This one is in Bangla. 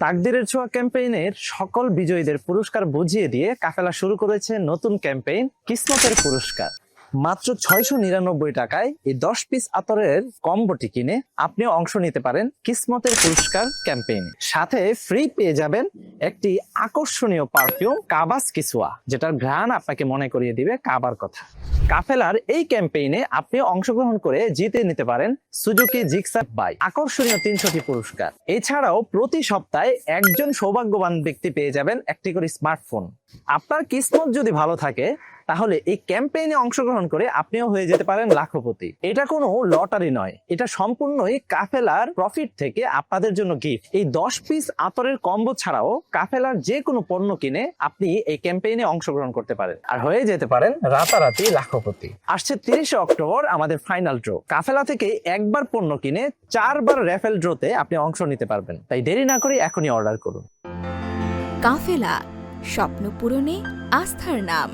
তাকদিরের ছোঁয়া ক্যাম্পেইনের সকল বিজয়ীদের পুরস্কার বুঝিয়ে দিয়ে কাফেলা শুরু করেছে নতুন ক্যাম্পেইন কিসমতের পুরস্কার। মাত্র ছয়শো নিরানব্বই টাকায় এই দশ পিস আতরের কম্বোটি কিনে আপনিও অংশ নিতে পারেন কিসমতের পুরস্কার ক্যাম্পেইনে। সাথে ফ্রি পেয়ে যাবেন একটি আকর্ষণীয় পারফিউম কাবাস কিসুয়া যেটার ঘ্রাণ আপনাকে মনে করিয়ে দিবে কাবার কথা। কাফেলার এই ক্যাম্পেইনে আপনি অংশগ্রহণ করে জিতে নিতে পারেন সুজুকি জিক্সার বাই আকর্ষণীয় তিনশোটি পুরস্কার। এছাড়াও প্রতি সপ্তাহে একজন সৌভাগ্যবান ব্যক্তি পেয়ে যাবেন একটি করে স্মার্টফোন আপনার কিসমত যদি ভালো থাকে তাহলে এই ক্যাম্পেইনে অংশগ্রহণ করে আপনিও হয়ে যেতে পারেন লাখপতি। এটা কোনো লটারি নয়। এটা সম্পূর্ণই কাফেলার প্রফিট থেকে আপনাদের জন্য গিফট এই দশ পিস আতরের কম্বো ছাড়াও কাফেলার যে কোনো পণ্য কিনে আপনি এই ক্যাম্পেইনে অংশগ্রহণ করতে পারেন। আর হয়ে যেতে পারেন রাতারাতি লাখপতি। আসছে তিরিশে অক্টোবর আমাদের ফাইনাল ড্র কাফেলা থেকে একবার পণ্য কিনে চারবার র্যাফেল ড্রোতে আপনি অংশ নিতে পারবেন। তাই দেরি না করে এখনই অর্ডার করুন। কাফেলা, স্বপ্ন পূরণে আস্থার নাম।